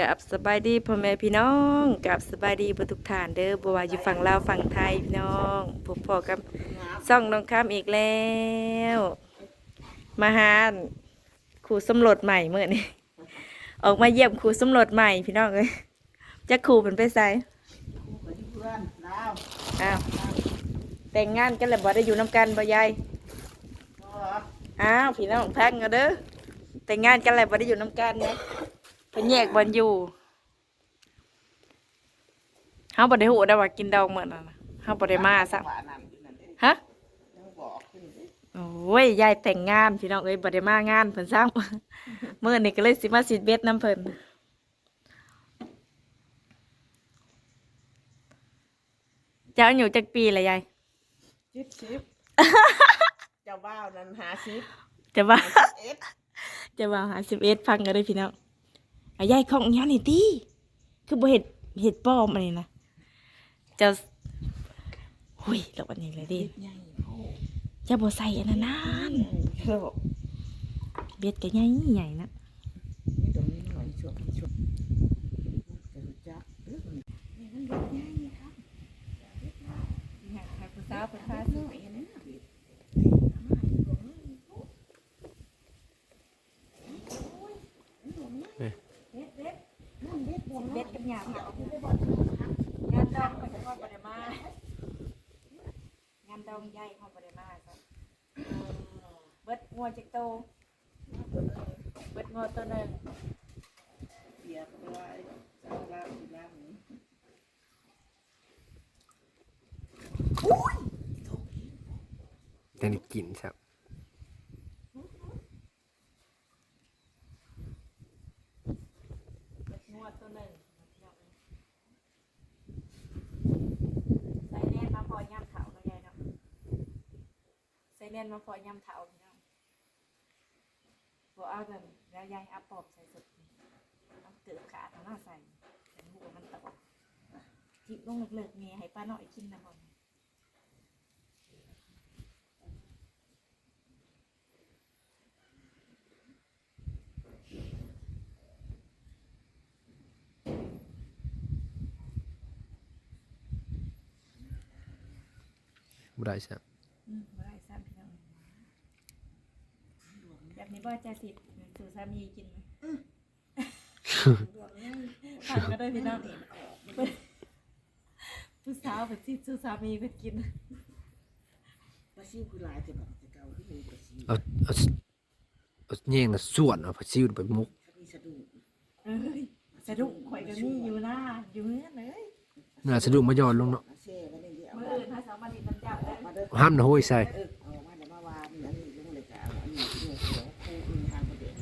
กับสบายดีพ่อแม่พี่น้องกับสบายดีเบ่ทุกท่านเด้อบ่ว่าอยู่ฝั่งลาวฝั่งไทยพี่น้องพบพอกับซ่องน้องค้ำอีกแล้ว มาหาครูสำรวจใหม่เมื่อนี้ออกมาเยี่ยมครูสำรวจใหม่พี่น้องเอ้ยจักครูเป็นไปไสเพื่อนดาวอ้าวแต่งงานกันแล้วบ่ได้อยู่นํกันบ่ยายก็อ้าวพี่น้องพักกันเด้อแต่งงานกันแล้วบ่ได้อยู่นํกันนะ เพิ่นแยกบ่อยู่เฮาบ่ได้ฮู้ได้ว่ากินดองมื้อนั้นน่ะเฮาบ่ได้มาซะว่านั่นอยู่นั่นเองฮะยังบอกขึ้นดิโอ้ยยายแต่งงานพี่น้องเอ้ยบ่ได้มางานเพิ่นซ้ำมื้อนี้ก็เลยสิมาสิเบ็ดน้ำเพิ่นเจ้าอยู่จักปีละยายชิปชิปเจ้าบ้าวนั้นหาชิปจะว่าเอ็ดจะว่าหา11พังก็ได้พี่น้อง อะยายของอีหยังนี่ติคือบ่เฮ็ดเฮ็ดปลอมอันนี้นะเจ้าหุยแล้ววันนี้เลยดิใหญ่โอ้เจ้าบ่ใส่อันนั้นนานโหเบ็ดก็ใหญ่ใหญ่นะนี่ตรงนี้หน่อยช่วงช่วงจะรู้จักเออมันนี่มันแบบใหญ่ครับ ให้ผู้สาวเพิ่นพา หน่อยนะเบ็ดบวม เบ็ เบ็ ด ด กับหยาบ เดี๋ยว เอา เอาไปบอก งานดองก็จะว่าบ่ได้มางานดองใหญ่เขาบ่ได้มาจ้ะเบิด งัวจักโตเบิดงัวตัวหนึงเสียบไว้เจ้าบ้าวที่บ้านนี้ยังได้กินครับเบิดงัวตัวหนึงใส่แน่นมาพอย่ำเถาเนาะยายเนาะใส่แน่นมาพอย่ำเถาพี่น้อ งบ่เอาแต่แล้วยายเอาปอบใส่สุดเอาเกือบขาดเอาหน้าใส่เป็นหัวมันตกทิพลงเลิกๆเมียให้ป้าน้อยกินนะพ่อบ่ได้ครับ อืมบ่ได้ซ้ำพี่น้องแบบ นี้บ่จะสิสู่สามีกินไหมทานก็ได้พี่น้องผู้สาวเป็นสิสู่สามีเพิ่นกินปลาซิวคือลายจะแบบจะเก่าที่มีปลาซิวเอาเอาเอาแยงน่ะส่วนเอาผัดซีอิ๊วไปมุกถ้ามีสะดุ้งเอ้ยสะดุ้งข่อยก็มีอยู่หน้าอยู่เฮือนเลยน่าสะดุ้งมาย้อนลงเนาะมาเช่ไว้ในเดียวมื้ออื่นถ้าสาวมาดินน้ำจับได้มาเด้อห้ามนะโห้ยใส่เออเอามาเดี๋ยวมาวานอันนี้ลงเลยจ้ะอันนี้เดี๋ยวเดี๋ยวครูอื่นทางประเด็น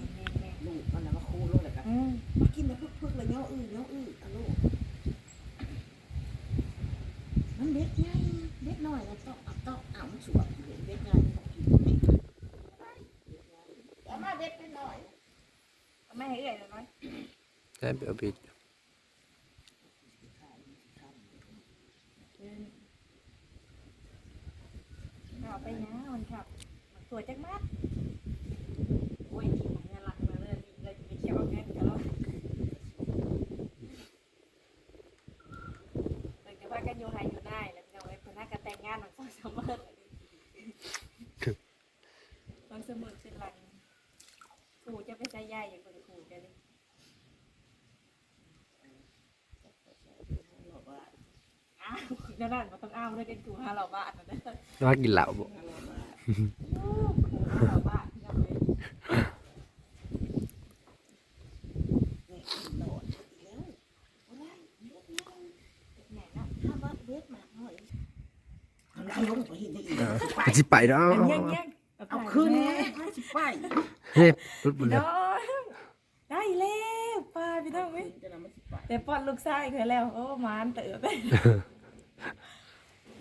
ลูกมันนะมาครูลงเลยกัน อืม มากินแล้วพึกๆเลยเนาะอื้อเนาะอื้ออะลูกมันเล็กไงเล็กน้อยแล้วต้องเอาต้องเอามันสวมเล็กไงเอามาเล็กไปหน่อย ไม่ให้เอื้อยเลยน้อยใส่ไปเอาไปเอาไปนะมันครับมันตัวจักมัดโอ้ยที่ของเงินหลักมาเลยนี่เลยจะไปเขียวเอาเงินกันแล้ว เพิ่นก็ว่ากันอยู่ไฮอยู่ได้แล้วพี่น้องเอ้ยเพิ่นน่าก็แต่งงานหลังสองสามมื้อสองสามมื้อเป็นหลังปู่จะไปใส่ใหญ่อย่างเพิ่นปู่จะเลย อ้าวนั่นน่ะบ่ต้องอ้าวเลยเป็นปู่ห้าเหล่าบาทนั่นเด้อว่ากินเหล้าบ่ปู่ห้าเหล่าบาทพี่น้องเอ้ยนี่โดดแล้วโอ้ยเล็กน้อยแหน่เนาะถ้าว่าเล็กมากหน่อยเอาลงไปเห็นได้อีกเออไปสิไปเนาะอันยังยังเอาขึ้นไงให้สิไปเฮ้ยรถบ่พี่เลยน้องได้แล้วป้าพี่น้องเอ้ยจะนำมาสิไปแต่ปอดลูกชายเคยแล้ว โอ้มานเติบ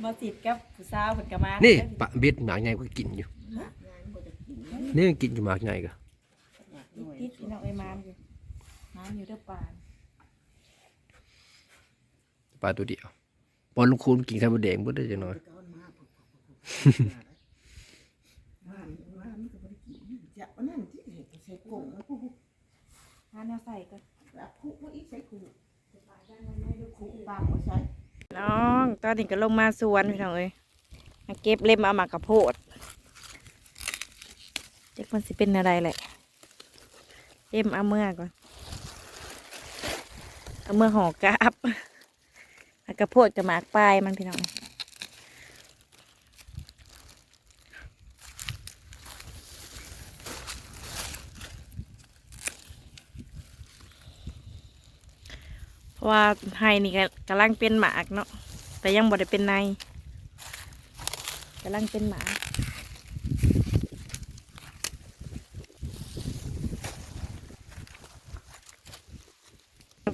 มาสิดกับผู้สาวเพิ่กมานี่ปะเบ็ดหมาไงก็กินอยู่ นี่มันกินอยู่หมาไงก็อิดพี่น้องไอ้มามอยู่มามอยู่เด้อปลาปลาตัวเดียวปอนลูกคุณกินข้าวแดงเพิ่ได้จัน้อยว่าว่ามันก็บ่ได้กิจะเอานั่นที่เห็นใส่กลงแล้วกูหานใส่ก็แล้วคุกมาอีกใส่คุกปลาย่างมันไม่ได้คุกปลาบ่ใส่ น้องตอนนี้ก็ลงมาสวนพี่น้องเอ้ยมาเก็บเล็มเอามากระโพดเจ๊กมันสิเป็นอะไรแหละเล็มเอาเมื่อก่อนเอาเมื่อห่อกราบแล้วกระโพดกับหมากปลายมันพี่น้อง เพราะ ว่าไฮนี่ก็กำลังเป็นหมากเนาะแต่ยังบ่ได้เป็นในกำลังเป็นหมาก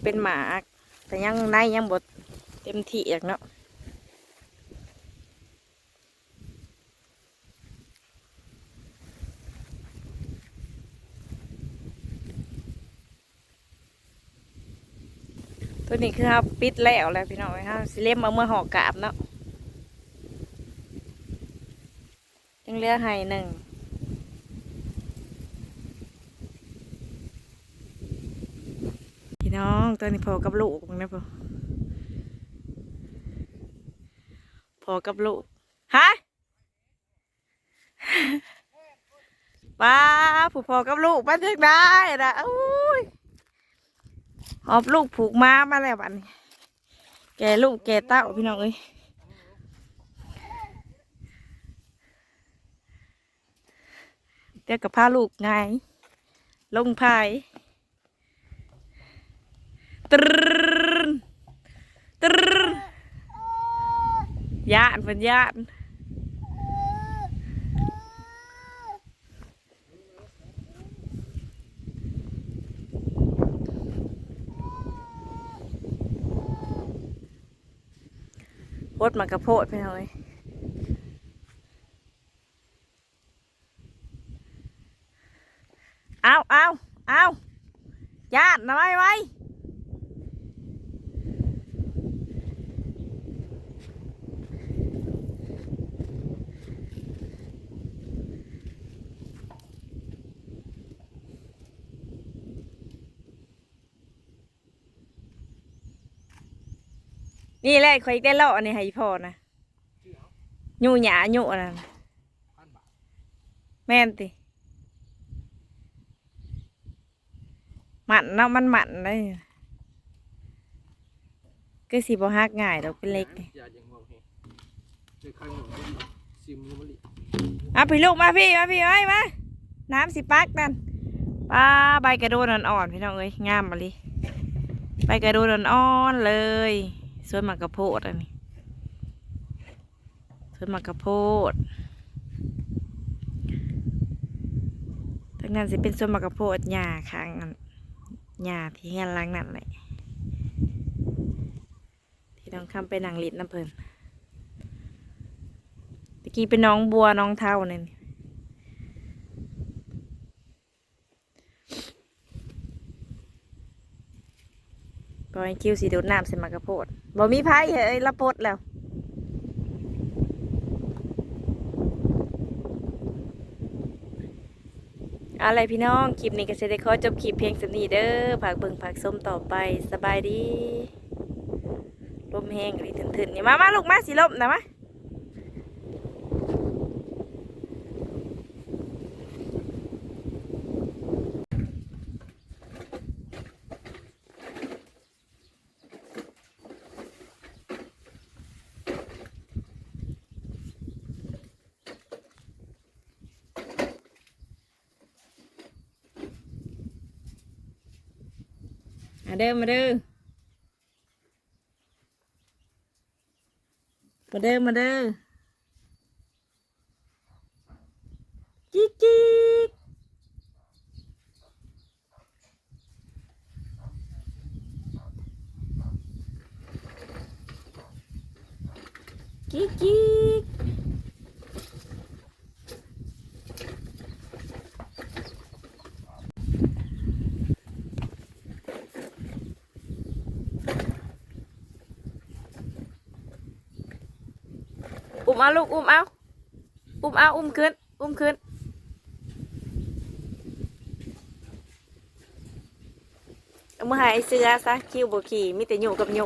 เป็นหมาก แต่ยังในยังบดเต็มที่อีกเนาะ ตัวนี้คือครับปิดแล้วแล้วพี่น้องครับสิเล่มเอาเมื่อหอกกาบเนาะยังเหลือให้หนึ่งพี่น้องตัวนี้พอกับลูกมึงนะพอพอกับลูกฮะป้าผูกพอกับลูกมาถึงได้นะอุ้ย หอบลูกผูกม้ามาแล้วบัดนี้แกลูกแกเต้าพี่น้องเอ้ยเดี๋ยวกับพาลูกไงลงพายตรนตรนย่านเป็นยาน โพดมากระโพดพี่น้องเอ้ยเอาเอาเอาญาตินะไว้ไว้ นี่แหละคอยได้เลาะอันนี้ให้พ่อนะหยูหยาหยูอันนั้นแม่นติหมันเนาะมันหมันเลยก็สิบ่ฮักง่ายดอกเป็นเล็กอย่าอย่างบอกเอางหนึ่งซิมมะพี่ลูกมาพี่มาพี่ไว้มาน้ำสิปักนั่นปลาใบกระโดนอ่อนๆพี่น้องเอ้ยงามมาลิใบกระโดนอ่อนๆเลย สวนมากระโพดอันนี้สวนมากระโพดทั้งนั้นสิเป็นสวนมากระโพดหญ้าข้างนั้นหญ้าที่งานล้างนั่นแหละที่น้องคำไปนางลิดน้ำเพลินตะกี้เป็นน้องบัวน้องเท่าเนั่น ปล่อยคิวสีดูดน้ำใส่มากระโพดบ่มีไพ่เฮ้ยละปดแล้วอะไรพี่น้อง คลิปนี้ก็จะได้ขอจบคลิปเพียงสำนีเด้อผักเบิ่งผักส้มต่อไปสบายดีลมแห้งรีถึนๆนี่มามาลูกมาสิลมนะมา มาเด้อมาเด้อมาเด้อมาเด้อจิ๊กจิ๊กจิ๊กจิ๊กอุ้ม เอาลูกอุ้มเอาอุ้มเอาอุ้มขึ้น อุ้มขึ้น เอามาให้ไอ้เสือซะคิวบขี่มีแต่หยูกับหยู